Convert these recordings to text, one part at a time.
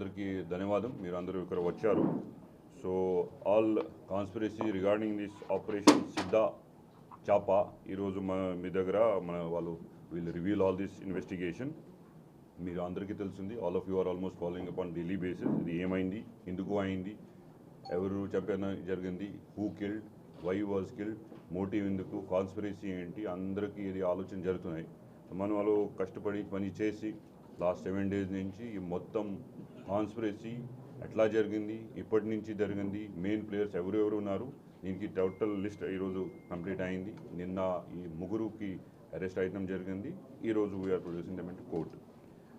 అందరికీ ధన్యవాదం. మీరు అందరూ ఇక్కడ వచ్చారు. So all conspiracy regarding this operation Siddha చాపా ఈరోజు మన మీ దగ్గర మన వాళ్ళు will reveal all this investigation మీరు అందరికీ తెలిసింది all of you are almost following upon daily basis ఇది ఏమైంది? ఎందుకు అయింది? ఎవరు చెప్పిన జరిగింది? Who killed why was killed motive ఎందుకు? కాన్స్పిరసీ ఏంటి? అందరికీ ఇది ఆలోచన జరుగుతున్నాయి. మన వాళ్ళు కష్టపడి పని చేసి లాస్ట్ సెవెన్ డేస్ నుంచి ఈ మొత్తం కాన్స్పిరసీ ఎట్లా జరిగింది ఇప్పటి నుంచి జరిగింది మెయిన్ ప్లేయర్స్ ఎవరెవరు ఉన్నారు దీనికి టోటల్ లిస్ట్ ఈరోజు కంప్లీట్ అయింది. నిన్న ఈ ముగ్గురుకి అరెస్ట్ అయ్యడం జరిగింది. ఈరోజు we're producing them court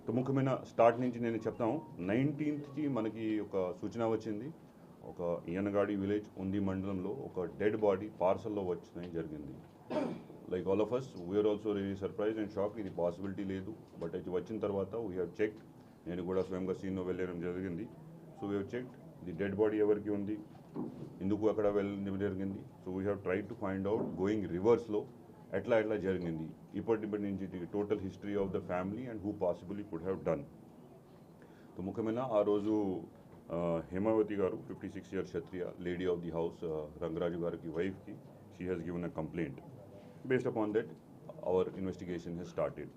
so ముఖ్యమైన స్టార్ట్ నుంచి నేను చెప్తాను నైన్టీన్త్కి మనకి ఒక సూచన వచ్చింది. ఒక ఈయనగాడి విలేజ్ ఉంది మండలంలో ఒక డెడ్ బాడీ పార్సల్లో వచ్చిందని జరిగింది. Like all of us we're also really surprise and shock ఇది పాసిబిలిటీ లేదు. బట్ అది వచ్చిన తర్వాత వీ హ్యావ్ చెక్ నేను కూడా స్వయంగా సీన్లో వెళ్ళడం జరిగింది. So we have check the dead body ఎవరికి ఉంది? ఎందుకు అక్కడ వెళ్ళడం జరిగింది? So we have try to find out going రివర్స్లో ఎట్లా ఎట్లా జరిగింది. ఇప్పటి ఇప్పటి నుంచి total history of the family and who possibly could have done so ముఖ్యమైన ఆ రోజు ఆ, Hemavathi garu fifty six year Kshatriya lady of the house Rangaraju గారికి వైఫ్కి she has given a complaint based upon that our investigation has started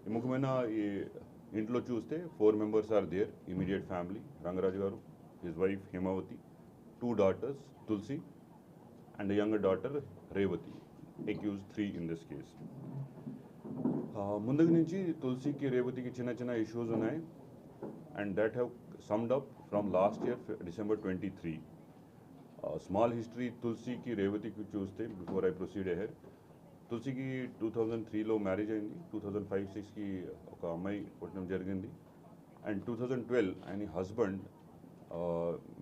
ఈ ముఖ్యమైన ఈ ఇంట్లో చూస్తే four members are there immediate family Rangaraju garu his wife Hemavathi two daughters Tulasi and younger daughter Revathi accuse three in this case ముందుకు నుంచి తులసికి రేవతికి చిన్న చిన్న ఇష్యూస్ ఉన్నాయి. And that have summed up from last year December twenty three small history తులసికి రేవతికి చూస్తే బిఫోర్ ఐ ప్రొసీడ్ అహెడ్ తులసికి టూ థౌజండ్ త్రీలో మ్యారేజ్ అయింది. టూ థౌజండ్ ఫైవ్ సిక్స్కి ఒక అమ్మాయి పుట్టడం జరిగింది. అండ్ టూ థౌజండ్ ట్వెల్వ్ ఆయన husband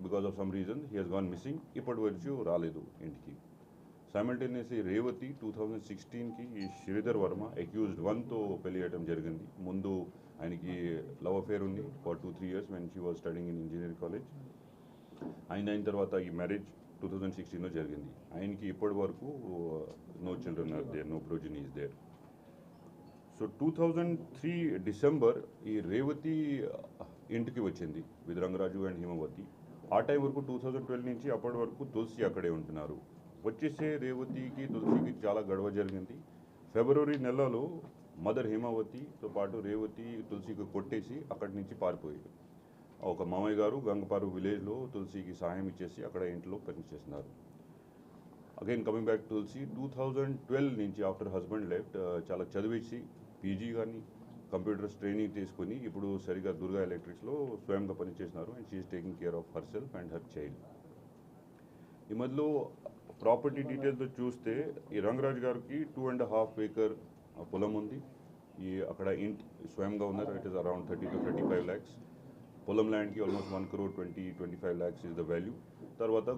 because of some reason he has gone missing ఇప్పటి వరకు రాలేదు ఇంటికి. సైమల్టేనియస్లీ రేవతి టూ థౌజండ్ సిక్స్టీన్కి ఈ శ్రీధర్ వర్మ అక్యూజ్డ్ వన్తో పెళ్ళి చేయడం జరిగింది. ముందు ఆయనకి లవ్ అఫేర్ ఉంది. For two three years when she was studying in engineering college ఆయన అయిన తర్వాత ఈ మ్యారేజ్ టూ థౌజండ్ సిక్స్టీన్లో జరిగింది. ఆయనకి ఇప్పటి వరకు no children are there no progeny is there. So two thousand three December ఈ రేవతి ఇంటికి వచ్చింది విత్ రంగరాజు అండ్ హిమవతి. ఆ టైం వరకు టూ థౌజండ్ ట్వెల్వ్ నుంచి అప్పటి వరకు తులసి అక్కడే ఉంటున్నారు. వచ్చేసే రేవతికి తులసికి చాలా గొడవ జరిగింది. ఫిబ్రవరి నెలలో మదర్ హేమావతితో పాటు రేవతి తులసికి కొట్టేసి అక్కడి నుంచి పారిపోయారు. ఒక మామయ్య గారు గంగపారు విలేజ్లో తులసికి సహాయం ఇచ్చేసి అక్కడ ఇంట్లో పనిచేస్తున్నారు again coming back Tulasi two thousand twelve నుంచి ఆఫ్టర్ హస్బెండ్ లెఫ్ట్ చాలా చదివేసి పీజీ కానీ కంప్యూటర్స్ ట్రైనింగ్ తీసుకుని ఇప్పుడు సరిగా దుర్గా ఎలక్ట్రిక్స్లో స్వయంగా పనిచేస్తున్నారు and she's taking care of herself and her child ఈ మధ్యలో ప్రాపర్టీ డీటెయిల్స్ చూస్తే ఈ రంగరాజ్ గారికి టూ అండ్ హాఫ్ ఏకర్ పొలం ఉంది. ఈ అక్కడ ఇంట్ స్వయంగా ఉన్నారు. It is around thirty to thirty five lakhs పొలం ల్యాండ్కి almost one crore twenty twenty five lakhs is the value. తర్వాత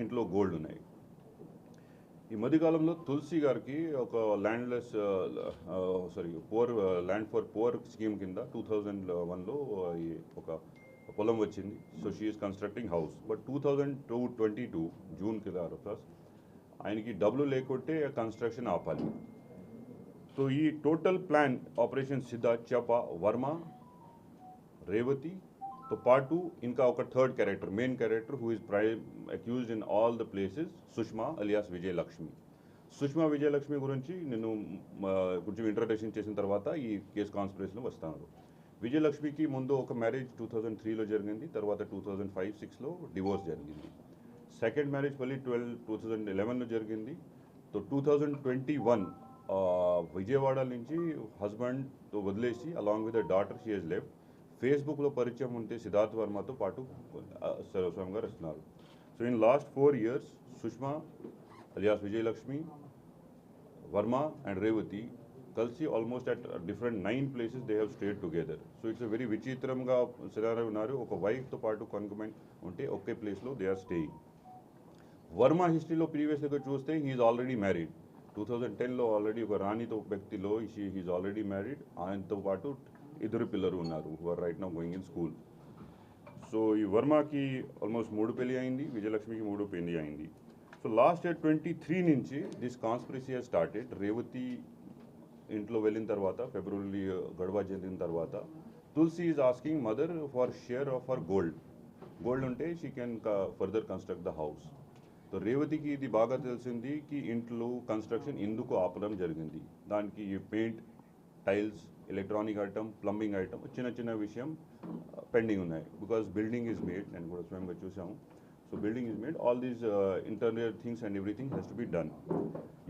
ఇంట్లో గోల్డ్ ఉన్నాయి. ఈ మధ్యకాలంలో తులసి గారికి ఒక landless sorry poor land for poor scheme కింద టూ థౌజండ్ వన్లో ఒక పొలం వచ్చింది. So she's constructing house but two thousand two twenty two June కింద ప్లస్ ఆయనకి డబ్బులు లేకుంటే కన్స్ట్రక్షన్ ఆపాలి. సో ఈ టోటల్ ప్లాన్ ఆపరేషన్ సిద్ధా చప వర్మ రేవతి రేవతితో పాటు ఇంకా ఒక third character main character who is prime accused in all the places Sushma alias Vijayalakshmi. Sushma Vijayalakshmi గురించి నేను కొంచెం ఇంట్రడక్షన్ చేసిన తర్వాత ఈ కేసు కాన్స్పిరేషన్లో వస్తాను. విజయలక్ష్మికి ముందు ఒక మ్యారేజ్ టూ థౌజండ్ త్రీలో జరిగింది తర్వాత టూ థౌజండ్ ఫైవ్ సిక్స్లో డివోర్స్ జరిగింది. సెకండ్ మ్యారేజ్ మళ్ళీ ట్వెల్వ్ టూ థౌజండ్ ఎలెవెన్లో జరిగింది. So two thousand twenty one Vijayawada నుంచి హస్బెండ్తో వదిలేసి along with the daughter she has left ఫేస్బుక్లో పరిచయం ఉంటే సిద్ధార్థ్ వర్మతో పాటు సర్వస్వామి గారు వస్తున్నారు. So in last four years Sushma alias Vijayalakshmi Varma and Revathi కలిసి almost at different nine places they have stayed together so it's very విచిత్రంగా సినారీ ఉన్నారు. ఒక వైఫ్తో పాటు కన్కమెంట్ ఉంటే ఒకే ప్లేస్లో దే ఆర్ స్టేయింగ్ వర్మ హిస్టరీలో ప్రీవియస్గా చూస్తే he's already married two thousand టెన్లో ఆల్రెడీ ఒక రాణితో వ్యక్తిలో హీఈస్ ఆల్రెడీ మ్యారీడ్ ఆయనతో పాటు ఇద్దరు పిల్లలు ఉన్నారు who are right now going in school so ఈ వర్మకి ఆల్మోస్ట్ మూడు పెళ్ళి అయింది విజయలక్ష్మికి మూడు పెళ్ళి అయింది. So last year twenty three నుంచి this conspiracy has started Revathi ఇంట్లో వెళ్ళిన తర్వాత ఫిబ్రవరి గొడవ చెందిన తర్వాత Tulasi is asking mother for share of for gold gold ఉంటే she can further construct the house so రేవతికి ఇది బాగా తెలిసింది కి ఇంట్లో కన్స్ట్రక్షన్ ఎందుకు ఆపడం జరిగింది. దానికి paint tiles electronic item plumbing item చిన్న చిన్న విషయం uh, పెండింగ్ ఉన్నాయి. బికాస్ బిల్డింగ్ ఈజ్ మేడ్ నేను కూడా స్వయంగా చూసాము so building is made all these internal things and everything has to be done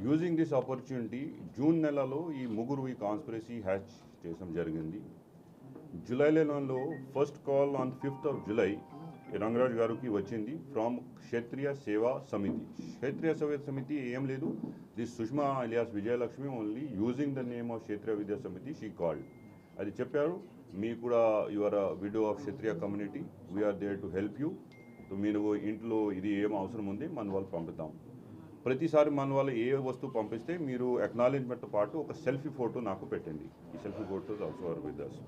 using this opportunity June నెలలో ఈ ముగ్గురు ఈ కాన్స్పిరసీ హ్యాచ్ చేయడం జరిగింది. జూలై నెలలో first call on fifth of July Rangaraj గారికి వచ్చింది ఫ్రమ్ క్షేత్రీయ సేవా సమితి. క్షేత్రీయ సేవా సమితి ఏం లేదు. This Sushma alias Vijayalakshmi only using the name of Kshetriya Vidya Samithi she called అది చెప్పారు మీ కూడా your widow of Kshatriya community we're there to help you so మీరు ఇంట్లో ఇది ఏం అవసరం ఉంది మన వాళ్ళు పంపుతాం ప్రతిసారి మన వాళ్ళు ఏ వస్తువు పంపిస్తే మీరు అక్నాలెడ్జ్మెంట్తో పాటు ఒక సెల్ఫీ ఫోటో నాకు పెట్టండి. ఈ selfie photos also are with us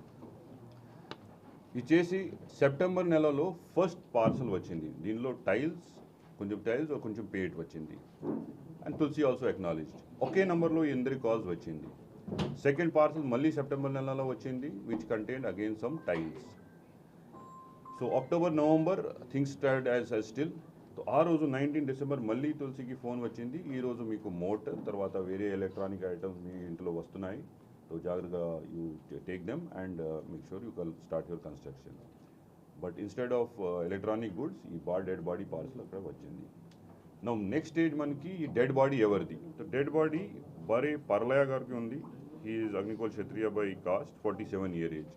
ఇచ్చేసి సెప్టెంబర్ నెలలో ఫస్ట్ పార్సల్ వచ్చింది. దీనిలో టైల్స్ కొంచెం టైల్స్ కొంచెం పేట్ వచ్చింది. అండ్ తులసి ఆల్సో ఎక్నాలజ్డ్ ఒకే నెంబర్లో ఎందరి కాల్స్ వచ్చింది? సెకండ్ పార్సల్ మళ్ళీ సెప్టెంబర్ నెలలో వచ్చింది which contain again some tiles so October November things start as still ఆ రోజు నైన్టీన్ డిసెంబర్ మళ్ళీ తులసికి ఫోన్ వచ్చింది. ఈరోజు మీకు మోటర్ తర్వాత వేరే ఎలక్ట్రానిక్ ఐటమ్స్ మీ ఇంట్లో వస్తున్నాయి. సో జాగ్రత్తగా you take them and make sure you can start your construction but instead of electronic goods ఈ బాడీ డెడ్ బాడీ పార్సల్ అక్కడ వచ్చింది. నా నెక్స్ట్ స్టేజ్ మనకి ఈ డెడ్ బాడీ ఎవరిది? డెడ్ బాడీ బరే పర్లయ గారికి ఉంది. He's Agnikula Kshatriya by caste forty seven year age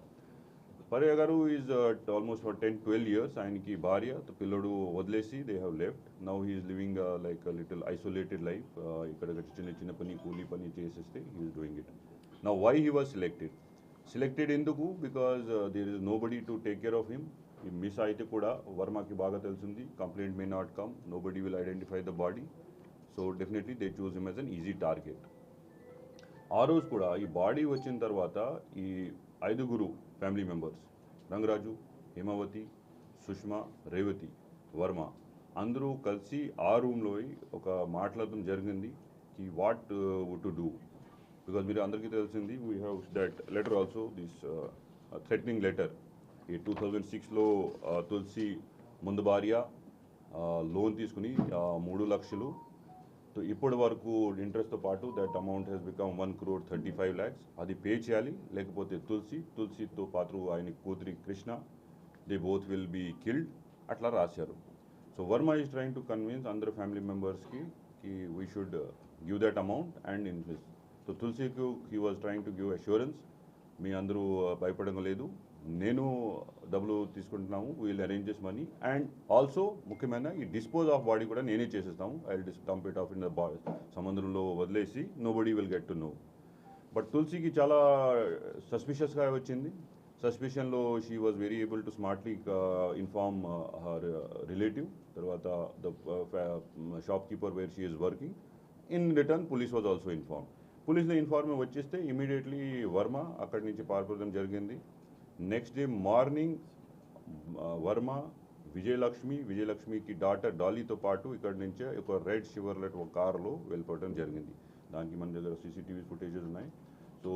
Parya garu is almost for ten twelve years ఆయనకి భార్య పిల్లడు వదిలేసి they have left now he's living like little isolated life ఇక్కడ చిన్న చిన్న పని కూలీ పని చేసేస్తే హీఈస్ డూయింగ్ ఇట్ నా why he was selected selected ఎందుకు? Because there is nobody to take care of him ఈ మిస్ అయితే కూడా వర్మకి బాగా తెలిసింది. Complaint may not come nobody will identify the body so definitely they choose him as an easy target ఆ రోజు కూడా ఈ బాడీ వచ్చిన తర్వాత ఈ ఐదుగురు ఫ్యామిలీ మెంబర్స్ రంగరాజు హేమావతి సుష్మా రేవతి వర్మ అందరూ కలిసి ఆ రూమ్లో ఒక మాట్లాడటం జరిగింది. ఈ వాట్ టు డూ బికాజ్ మీరు అందరికీ తెలిసింది we have that letter also this threatening letter ఈ టూ థౌజండ్ సిక్స్లో తులసి ముందు భార్య లోన్ తీసుకుని మూడు లక్షలు. సో ఇప్పటి వరకు ఇంట్రెస్ట్తో పాటు that amount has become one crore thirty five lakhs అది పే చేయాలి లేకపోతే తులసి తులసితో పాటు ఆయన కూతురి Krishna they both will be killed అట్లా రాశారు. So Varma is trying to convince అందరు ఫ్యామిలీ మెంబర్స్కి కి we should give that amount and invest so తులసికి he was trying to give assurance మీ అందరూ భయపడడం లేదు. నేను డబ్బులు తీసుకుంటున్నాము వీల్ చేసి మనీ అండ్ ఆల్సో ముఖ్యమైన ఈ డిస్పోజ్ ఆఫ్ బాడీ కూడా నేనే చేసేస్తాము. I this dump it off in the బా సముద్రంలో వదిలేసి nobody will get to know but తులసికి చాలా సస్పిషియస్గా వచ్చింది. సస్పిషన్లో she was very able to smartly inform her relative తర్వాత the shopkeeper where she is working in return police was also inform పోలీసులు inform వచ్చేస్తే ఇమీడియట్లీ వర్మ అక్కడి నుంచి పారిపోవడం జరిగింది. Next day morning Varma Vijayalakshmi విజయలక్ష్మికి daughter డాలీతో పాటు ఇక్కడి నుంచే ఒక రెడ్ షివర్లెట్ ఒక కారులో వెళ్ళిపోవడం జరిగింది. దానికి మన దగ్గర సీసీటీవీ ఫుటేజెస్ ఉన్నాయి. So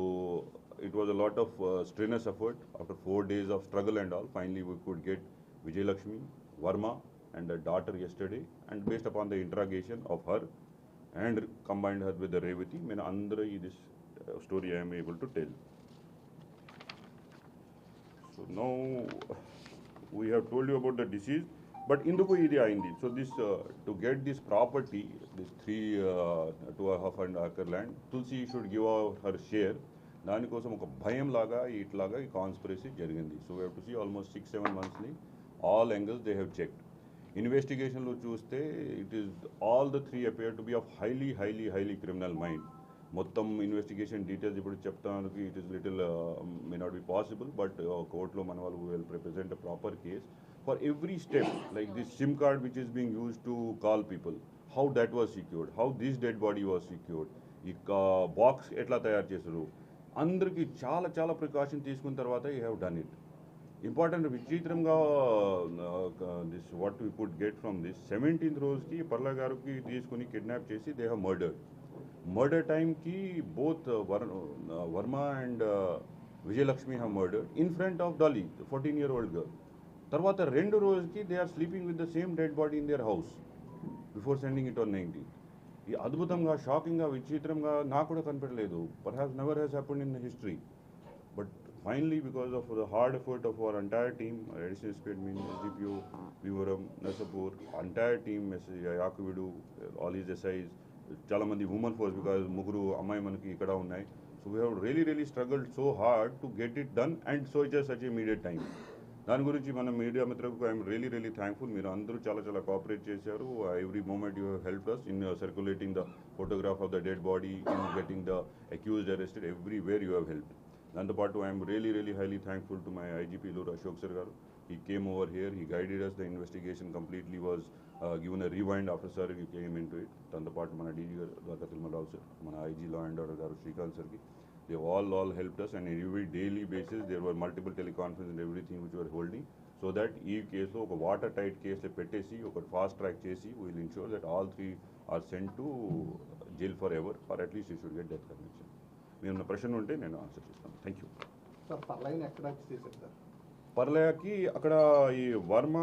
it was a lot of strenuous effort after four days of struggle and all finally we could get Vijayalakshmi Varma and daughter yesterday and based upon the interrogation of her and combined her with the Revathi నేను అందరూ ఈ this story I'm able to tell so now we have told you about the deceased but ఇందుకు ఇది అయింది so this to get this property this three two half and acre land Tulasi should give her share దానికోసం ఒక భయం లాగా ఇట్లాగా ఈ conspiracy జరిగింది. So we have to see almost six seven మంత్స్ని all angles they have checked ఇన్వెస్టిగేషన్లో చూస్తే it is all the three appear to be of highly highly highly criminal mind. మొత్తం ఇన్వెస్టిగేషన్ డీటెయిల్స్ ఇప్పుడు చెప్తానికి it is little may not be possible but కోర్టులో మన వాళ్ళు will represent proper case for every step like this sim card which is being use to call people how that was secured how this dead body was secured ఈ box ఎట్లా తయారు చేశారు. అందరికీ చాలా చాలా ప్రికాషన్ తీసుకున్న తర్వాత you have done it important విచిత్రంగా this what we could get from this seventeenth రోజుకి పర్ల గారికి తీసుకుని కిడ్నాప్ చేసి దే హ్యావ్ మర్డర్డ్ మర్డర్ టైంకి both were Varma and Vijayalakshmi have murdered in front of Dolly fourteen year old girl తర్వాత రెండు రోజుకి they are sleeping with the same dead body in their house before sending it on nineteen ఈ అద్భుతంగా షాకింగ్గా విచిత్రంగా నాకు కూడా కనిపెట్టలేదు per has never has happened in history but finally because of the hard effort of our entire team additional స్పేట్ mean SDPO వివరం Narsapur entire team యాకువిడు all is SIs చాలా మంది ఉమెన్ ఫోర్స్ బికాస్ ముగ్గురు అమ్మాయి మనకి ఇక్కడ ఉన్నాయి so we have really really struggled so hard to get it done and so it such immediate time దాని గురించి మన మీడియా మిత్రులకు ఐఎమ్ రియలీ రియలీ థ్యాంక్ఫుల్ మీరు అందరూ చాలా చాలా కోఆపరేట్ చేశారు. Every moment you help us in circulating the photograph of the dead body in getting the accused arrested everywhere you have help దాంతోపాటు I'm really really highly thankful to my IGP లూర్ Ashok sir garu he came over here he guided us the investigation completely was given a rewind after sir you came in to it దాంతోపాటు మన DG గారు Dwaraka Tirumalarao sir మన IG law and order garu Srikanth సార్కి they all all helped us and on every daily basis there were multiple teleconferences and everything which we were holding so that ఈ కేసులో ఒక water tight కేసులో పెట్టేసి ఒక fast track చేసి will ensure that all three are sent to jail forever or at least you should get death conviction ఉన్న ప్రశ్న ఉంటే నేను ఆన్సర్ చేస్తాను. థ్యాంక్ యూ పర్లయాకి అక్కడ ఈ వర్మ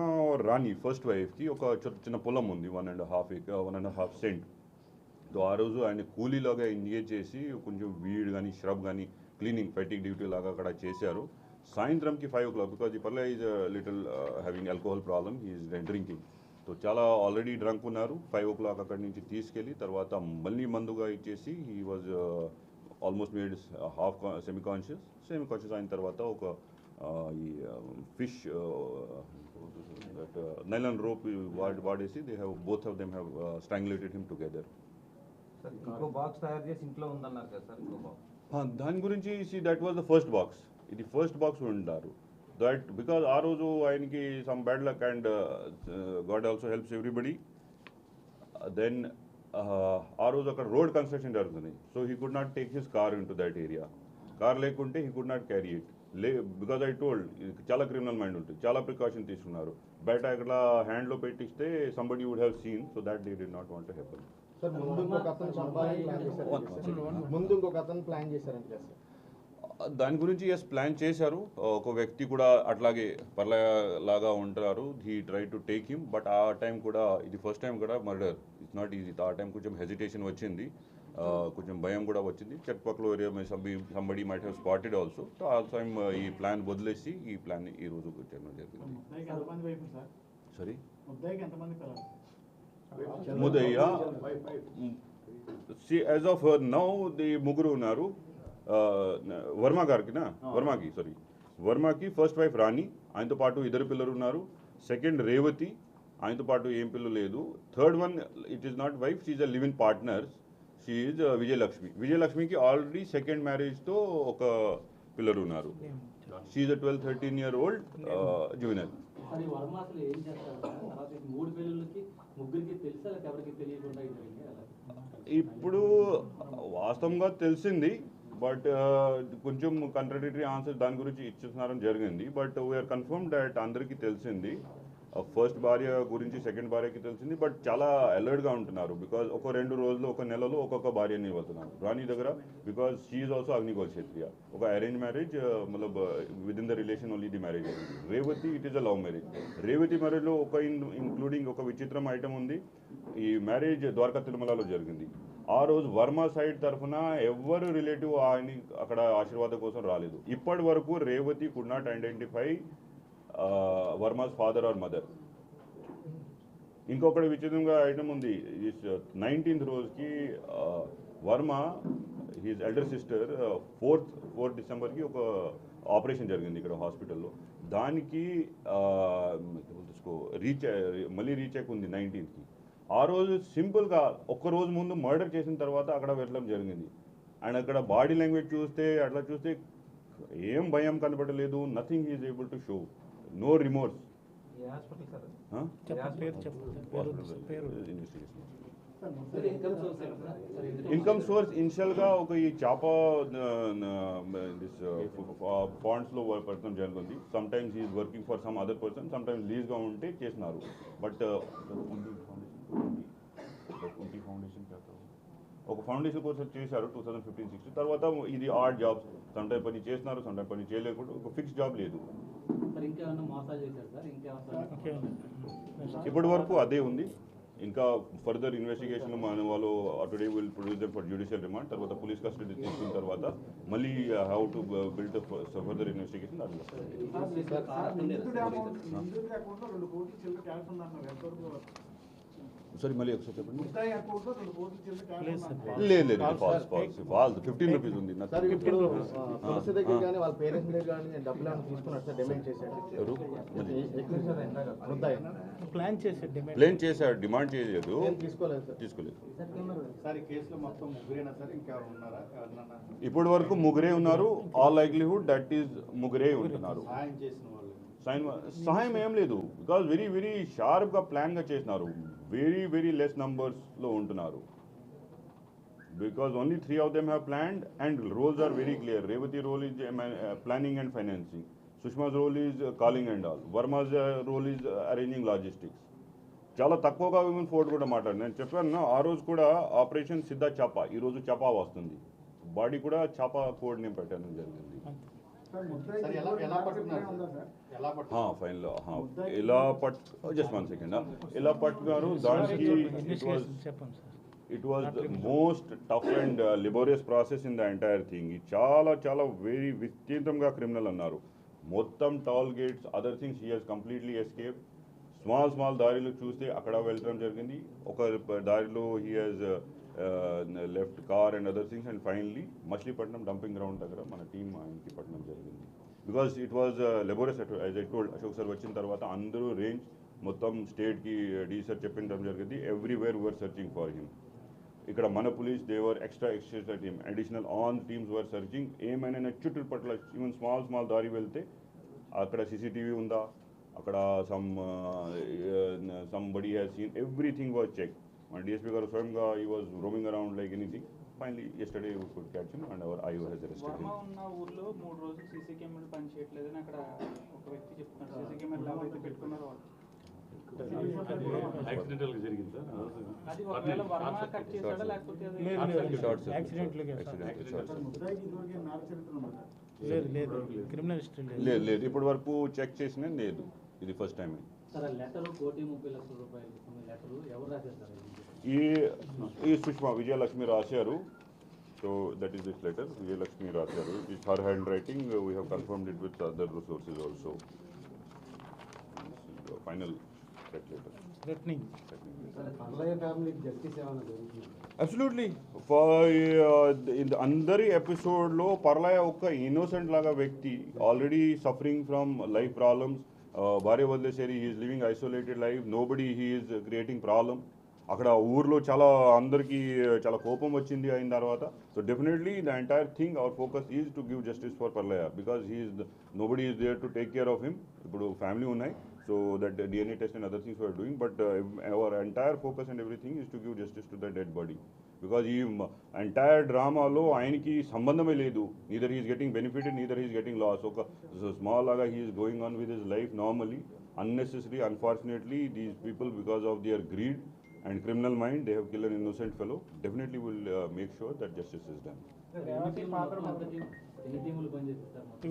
రాణి ఫస్ట్ వైఫ్కి ఒక చిన్న పొలం ఉంది one and half one and half cent so ఆ రోజు ఆయన కూలీలాగా ఎంగేజ్ చేసి కొంచెం వీడ్ కానీ ష్రబ్ కానీ క్లీనింగ్ ఫైటింగ్ డ్యూటీ లాగా అక్కడ చేశారు. సాయంత్రంకి ఫైవ్ ఓ క్లాక్ బికాజ్ ఈ Parle is little having alcohol problem is drinking so చాలా ఆల్రెడీ డ్రంక్ ఉన్నారు. ఫైవ్ ఓ క్లాక్ అక్కడి నుంచి తీసుకెళ్ళి తర్వాత మళ్ళీ మందుగా ఇచ్చేసి he was almost made half semi conscious semi conscious అయిన తర్వాత ఒక ఈ ఫిష్ నైలాన్ రోప్ వాడి వాడేసి they have both of them have strangulated him together ఇంకో బాక్స్ తయారు చేసి ఇంట్లో ఉందన్నారు కదా సార్ ఇంకో బాక్స్ దాని గురించి see that was the first box ఇది ఫస్ట్ బాక్స్ ఉంటారు దట్ బికాజ్ ఆ రోజు ఆయనకి some bad luck and god also helps everybody then ఆ రోజు అక్కడ రోడ్ కన్స్ట్రక్షన్ జరుగుతుంది. So he could not take his car into that area car లేకుంటే he could not carry it లే బికాజ్ ఐ టోల్డ్ చాలా క్రిమినల్ మైండ్ ఉంటుంది. చాలా precaution తీసుకున్నారు. బయట ఇక్కడ హ్యాండ్లో పెట్టిస్తే somebody would have seen so that they did not want happen sir ముందు ఇంకొక అతను ప్లాన్ చేశారు ముందు ఇంకొక అతను ప్లాన్ చేశారంట దాని గురించి ఎస్ ప్లాన్ చేశారు. ఒక వ్యక్తి కూడా అట్లాగే పర్లయ లాగా ఉంటారు. He try to take him but ఆ టైం కూడా ఇది ఫస్ట్ టైం కూడా మర్డర్ ఇట్స్ నాట్ ఈజీ ఆ టైం కొంచెం హెజిటేషన్ వచ్చింది. కొంచెం భయం కూడా వచ్చింది. చుట్టుపక్కల area somebody might have spotted also so also I'm ఈ ప్లాన్ వదిలేసి ఈ ప్లాన్ ఈ రోజు చేయడం జరిగింది. Sir? ముదయ్య? As of now the ముగ్గురు ఉన్నారు. వర్మ గారికి నా వర్మకి సారీ వర్మకి ఫస్ట్ వైఫ్ రాణి ఆయనతో పాటు ఇద్దరు పిల్లలు ఉన్నారు. సెకండ్ రేవతి ఆయనతో పాటు ఏం పిల్లలు లేదు. Third one it is not wife she's a living partner she's Vijayalakshmi విజయలక్ష్మికి already second మ్యారేజ్తో ఒక పిల్లలు ఉన్నారు. She's a twelve thirteen year old junior ఇప్పుడు వాస్తవంగా తెలిసింది. బట్ uh, కొంచెం కంట్రడిటరీ ఆన్సర్ దాని గురించి ఇచ్చేస్తున్నారని జరిగింది. బట్ వీఆర్ కన్ఫర్మ్ దట్ అందరికీ తెలిసింది. Uh, ఫస్ట్ భార్య గురించి సెకండ్ భార్యకి తెలిసింది. బట్ చాలా అలర్ట్గా ఉంటున్నారు. బికాజ్ ఒక రెండు రోజులు ఒక నెలలో ఒక్కొక్క భార్యని వెళ్తున్నారు రాణి దగ్గర? Because she's also Agnikula Kshatriya ఒక arrange marriage మతలబ్ with in the relation only the marriage Revathi it is a love marriage Revathi మ్యారేజ్లో ఒక ఇంక్లూడింగ్ ఒక విచిత్రం ఐటమ్ ఉంది. ఈ మ్యారేజ్ ద్వారకా తిరుమలలో జరిగింది. ఆ రోజు వర్మ సైడ్ తరఫున ఎవ్వరు రిలేటివ్ ఆయన అక్కడ ఆశీర్వాదం కోసం రాలేదు. ఇప్పటి వరకు Revathi could not identify Varma's father or mother ఇంకొకటి విచిత్రంగా ఐటమ్ ఉంది. నైన్టీన్త్ uh, రోజుకి Varma his elder sister fourth fourth డిసెంబర్కి ఒక ఆపరేషన్ జరిగింది ఇక్కడ హాస్పిటల్లో దానికి రీచ్ మళ్ళీ రీచెక్ ఉంది నైన్టీన్త్కి ఆ రోజు సింపుల్గా ఒక్క రోజు ముందు మర్డర్ చేసిన తర్వాత అక్కడ వెళ్ళడం జరిగింది. అండ్ అక్కడ బాడీ లాంగ్వేజ్ చూస్తే అట్లా చూస్తే ఏం భయం కనపడలేదు. Nothing is able to show no remorse income source ఏంటి సార్? సార్ ఇందులో- ఇన్కమ్ సోర్స్ ఇనిషియల్గా ఒక ఈ చాప దిస్ పాండ్స్లో పెట్టడం జరుగుతుంది sometimes is working for some other person sometimes లీజ్గా ఉంటే చేసినారు. బట్ ఫౌండేషన్ ఒక ఫౌండేషన్ కోర్స్ చేశారు టూ థౌసండ్ ఫిఫ్టీన్ సిక్స్టీన్ తర్వాత ఇది ఆర్ట్ జాబ్స్ సమ్ టైం పని చేస్తున్నారు సమ్ టైం పని చేయలేకుండా ఒక ఫిక్స్ జాబ్ లేదు. ఇప్పటి వరకు అదే ఉంది. ఇంకా ఫర్దర్ ఇన్వెస్టిగేషన్ మన వాళ్ళు today will produce them for judicial remand తర్వాత పోలీస్ కస్టడీ తీసుకున్న తర్వాత మళ్ళీ how to build further investigation అది. సరే మళ్ళీ ఒకసారి చెప్పండి. లేదు లేదు false false false fifteen rupees ఉంది ప్లాన్ చేసే డిమాండ్ ప్లేన్ చేశాడు డిమాండ్ చేయలేదు. ఏం తీసుకోలేదు సార్? తీసుకోలేదు. సార్ ఈ కేసులో మొత్తం ముగ్గురేనా సార్? ఇంకెవరు ఉన్నారా? ఎవరినన్నా? ఇప్పటి వరకు ముగ్గురే ఉన్నారు. ఆల్ లైక్లీహుడ్ దట్ ఈస్ ముగ్గురే ఉంటున్నారు. సహాయం సైన్ సహాయం ఏం లేదు. బికాజ్ వెరీ వెరీ షార్ప్గా ప్లాన్గా చేసినారు. వెరీ వెరీ లెస్ నంబర్స్లో ఉంటున్నారు. Because only three of them have planned and roles are very clear Revathi role is planning and financing Sushma's role is calling and all Varma's role is arranging logistics చాలా తక్కువగా women Ford కూడా మాట్లాడు నేను చెప్పాను ఆ రోజు కూడా operation Siddha చపా. ఈ రోజు చాపా వస్తుంది. బాడీ కూడా చాపా కోడ్ నేను పెట్టడం జరిగింది. ఫైన్లో ఇలా పట్ జస్ట్ వన్ సెకండ్ ఇలా పట్టుకున్నారు it was the most tough and laborious process in the entire thing చాలా చాలా వెరీ విస్తీతంగా క్రిమినల్ అన్నారు. మొత్తం toll gates other things he has completely escape small small దారిలో చూస్తే అక్కడ వెళ్ళడం జరిగింది. ఒక దారిలో he has left car and other things and finally Machilipatnam dumping ground దగ్గర మన టీం ఆయనకి పట్టడం జరిగింది. Because it was laborious as I told Ashok sir వచ్చిన తర్వాత అందరూ రేంజ్ మొత్తం స్టేట్కి డీ సార్ జరిగింది. Everywhere were searching for him ఇక్కడ మన police they were extra extra team additional on teams were searching ఏమైనా చుట్టుపట్ల ఈవెన్ స్మాల్ స్మాల్ దారి వెళ్తే అక్కడ సీసీటీవీ ఉందా? అక్కడ some somebody has seen everything was check మన డిఎస్పీ గారు స్వయంగా ఈ was roaming around like anything finally yesterday could catch him and our I has arrested ఉన్న ఊర్లో మూడు రోజులు సీసీ కెమెరాలు పనిచేయట్లేదని అక్కడ ఒక వ్యక్తి చెప్తున్నాడు సీసీ కెమెరాలు ఎవరైతే పెట్టుకున్నారో వాళ్ళు. యాక్సిడెంటల్ జరిగింది సార్. అది ఒకవేళ వర్మ కట్ లేకపోతే లేదు లేదు. క్రిమినల్ హిస్టరీ లేదు లేదు. లేదు. ఇప్పటి వరకు చెక్ చేసిన లేదు. ఇది ఫస్ట్ టైం సార్ లెటర్ కోటి ముప్పై లక్షల రూపాయలు లెటర్ ఎవరు రాశారు సార్ ఇది? ఈ ఈ సుష్మా విజయలక్ష్మి రాశారు so that is this letter Vijayalakshmi రాశారు it's her handwriting we have confirmed it with other resources also final letter threatening absolutely అందరి ఎపిసోడ్లో పర్లయ ఒక్క ఇన్నోసెంట్ లాగా వ్యక్తి already suffering from life problems భార్య వదిలేసేరి he's living isolated life nobody he's creating problem అక్కడ ఊర్లో చాలా అందరికీ చాలా కోపం వచ్చింది అయిన తర్వాత. So definitely the entire thing our focus is to give justice for Parlaiah because he's nobody is there to take care of him ఇప్పుడు ఫ్యామిలీ ఉన్నాయి. So that DNA test and other things are doing but our entire focus and everything is to give justice to the dead body because ఈ entire డ్రామాలో ఆయనకి సంబంధమే లేదు. Neither he's getting benefited neither he's getting loss ఒక small లాగా he's going on with his life normally unnecessary unfortunately these people because of their greed and criminal mind they have killed an innocent fellow. Definitely will uh, make sure that justice is done. ఎన్ని టీములు మొత్తం ఎంత team ఎన్ని టీములు పనిచేస్తారు sir మొత్తం?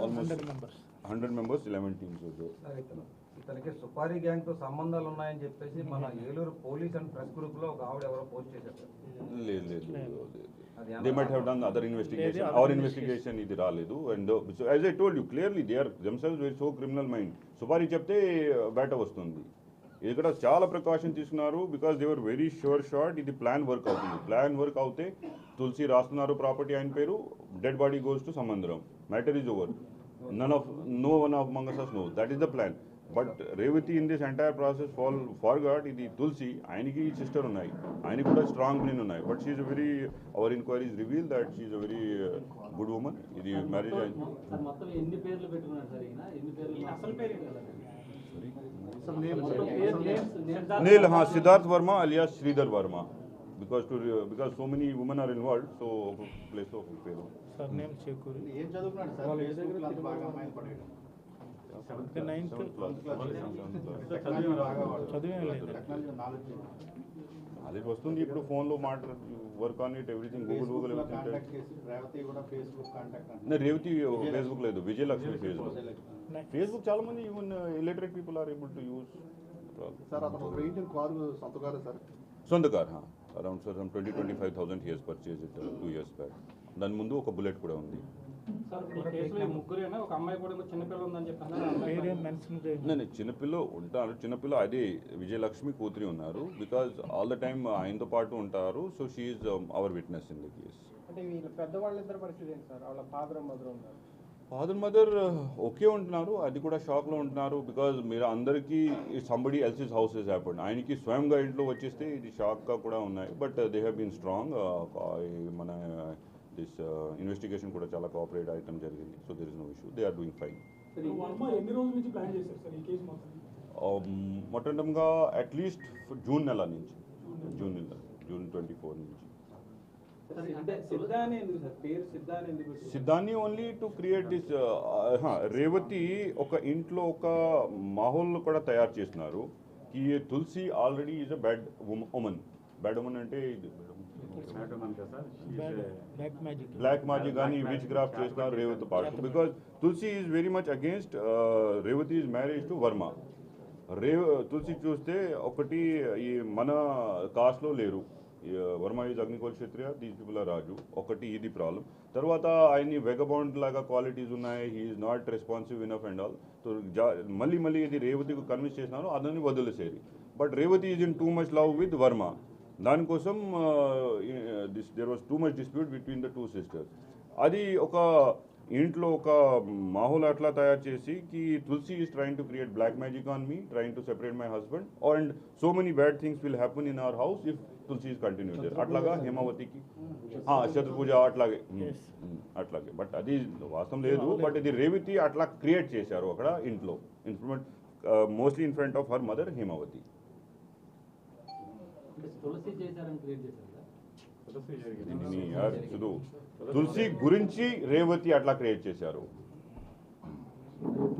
almost- hundred members 100 members. 11 teams were there. Sir, ఇతను- ఇతనికి సుపారీ గ్యాంగ్తో సంబంధాలు ఉన్నాయని చెప్పేసి మన ఏలూరు పోలీస్ అండ్ ప్రెస్ గ్రూప్లో ఒక ఆవిడ ఎవరో పోస్ట్ చేశారు. లేదు లేదు అది they might have done other investigation our investigation ఇది రాలేదు. And as I told you clearly they are themselves very so criminal mind supari చెప్తే బయట వస్తుంది ఇక్కడ చాలా ప్రికాషన్ తీసుకున్నారు because they were very sure shot ఇది ప్లాన్ వర్క్ అవుతుంది. ప్లాన్ వర్క్ అవుతే తులసి రాస్తున్నారు ప్రాపర్టీ ఆయన పేరు. Dead body goes to సమంద్రం matter is over none of no one of మంగసస్ no that is the plan but Revathi in this entire process fall far god ఇది తులసి. ఆయనకి sister ఉన్నాయి. ఆయనకి కూడా స్ట్రాంగ్ బ్రెయిన్ ఉన్నాయి. But she's very our inquiries reveal that she's very good women ఇది marriage అయింది sir మొత్తం ఎన్ని పేర్లు పెట్టుకున్నారు సార్ ఈయన ఎన్ని పేర్లు ఈయన అసలు పేరు ఏంటి? అసలు నేమ్ మొత్తం పేరు నేమ్స్ నేమ్స్ నీల్ హా Siddharth Varma alias Sridhar Varma because to because so many women are involved so ఒక ప్లేస్ ఒక పేరు సార్ నేమ్ చేకూరి ఏం చదువుకున్నాడు సార్ వాళ్ళ Facebook లో అంత దగ్గర బాగా అమ్మాయిలు పడేయడం నైన్త్ టెక్నాలజీ బాగా వాడు. చదివేం లేదు టెక్నాలజీ నాలెడ్జ్ అది వస్తుంది ఇప్పుడు ఫోన్లో మాట్లాడు work on it everything Google Google contact everything చేసి రేవతి కూడా ఫేస్బుక్ కాంటాక్ట్ నా రేవతి ఫేస్బుక్ లేదు విజయలక్ష్మి ఫేస్బుక్ ఫేస్బుక్ చాలా మంది even illiterate people are able to use sir అతను పెయింటింగ్ కారు సొంత కారు సార్. సొంత car around sir twenty twenty five thousand years purchase two years back దాని ముందు ఒక బుల్లెట్ కూడా ఉంది. చిన్నపిల్ల ఉంటారు చిన్నపిల్ల అదే విజయలక్ష్మి కూతురి ఉన్నారు. బికాజ్ ఆల్ ద టైమ్ ఆయనతో పాటు ఉంటారు. So she's our witness in the case అంటే వీళ్ళ పెద్దవాళ్ళిద్దరు పరిస్థితి ఏంటి సార్ వాళ్ళ ఫాదర్ మదర్ ఉన్నారు. ఫాదర్ మదర్ ఓకే ఉంటున్నారు. అది కూడా షాక్లో ఉంటున్నారు. బికాజ్ మీరు అందరికీ somebody else's house is happened ఆయనకి స్వయంగా ఇంట్లో వచ్చేస్తే ఇది షాక్గా కూడా ఉన్నాయి. But they have been strong మన దిస్ ఇన్వెస్టిగేషన్ కూడా చాలా కోఆపరేట్ అయ్యటం జరిగింది. So there is no issue they are doing fine మొట్టంగా at least June నెల నుంచి. జూన్ నెల. జూన్ ట్వంటీ ఫోర్ నుంచి. సిద్ధాన్ని only to create this Revathi ఒక ఇంట్లో ఒక మాహోల్ కూడా తయారు చేస్తున్నారు ఈ Tulasi already is a bad woman bad woman అంటే బ్లాక్ మ్యాజిక్ బ్లాక్ మ్యాజిక్ కానీ విచ్ గ్రాఫ్ చేస్తున్నారు రేవతి పాటు because Tulasi is very much against Revathi is marriage to Varma rave Tulasi చూస్తే ఒకటి ఈ మన కాస్ట్లో లేరు. వర్మ ఈజ్ అగ్నికోల్ క్షత్రియ దీస్ పీపుల్ ఆర్ రాజు. ఒకటి ఇది ప్రాబ్లం. తర్వాత ఆయన్ని వెగబౌండ్ లాగా క్వాలిటీస్ ఉన్నాయి. He is not responsive enough and all so మళ్ళీ మళ్ళీ ఇది రేవతికి కన్విన్స్ చేసినారు. అదని వదిలేసేది. But Revathi is in too much love with Varma. దానికోసం this there was too much dispute between the two sisters అది ఒక ఇంట్లో ఒక మాహోల్ అట్లా తయారు చేసి కి Tulasi is trying to create black magic on me trying to separate my husband and so many bad things will happen in our house if Tulasi continue there అట్లాగా హేమావతికి. శత్రుపూజ అట్లాగే. అట్లాగే. బట్ అది వాస్తవం లేదు. బట్ ఇది రేవతి అట్లా క్రియేట్ చేశారు అక్కడ ఇంట్లో. Environment mostly in front of her mother Hemavathi. Tulasi గురించి రేవతి అట్లా క్రియేట్ చేశారు.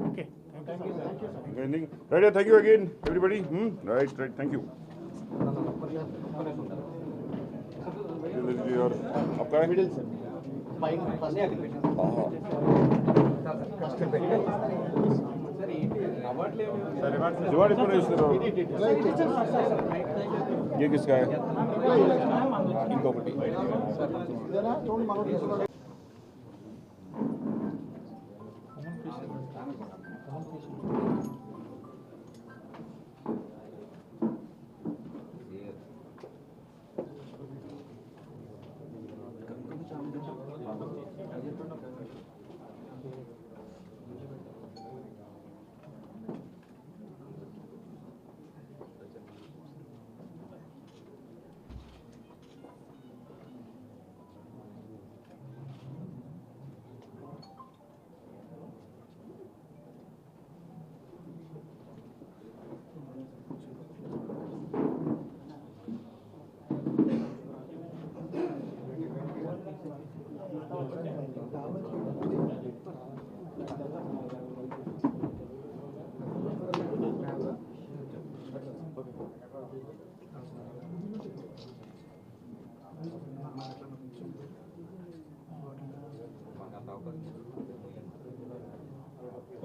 Okay thank you right thank you again everybody right right thank you आपका है మిడిల్ సార్ పైన ఫస్ట్ दिवाली पर ये किसका है इनको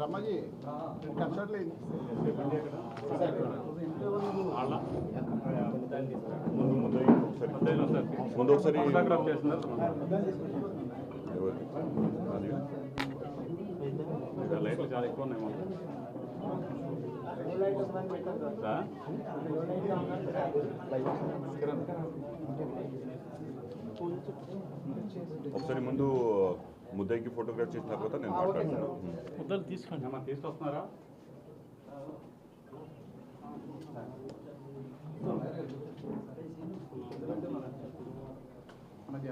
లేదు ముందు ఒకసారి. లైట్లు చాలా ఎక్కువ ఉన్నాయి? ఒకసారి ముందు ముద్దాయికి ఫోటోగ్రాఫ్ చేసిన తర్వాత నేను మాట్లాడుతున్నాను ముద్దలు తీసుకోండి అమ్మ తీసుకొస్తున్నారా మనకి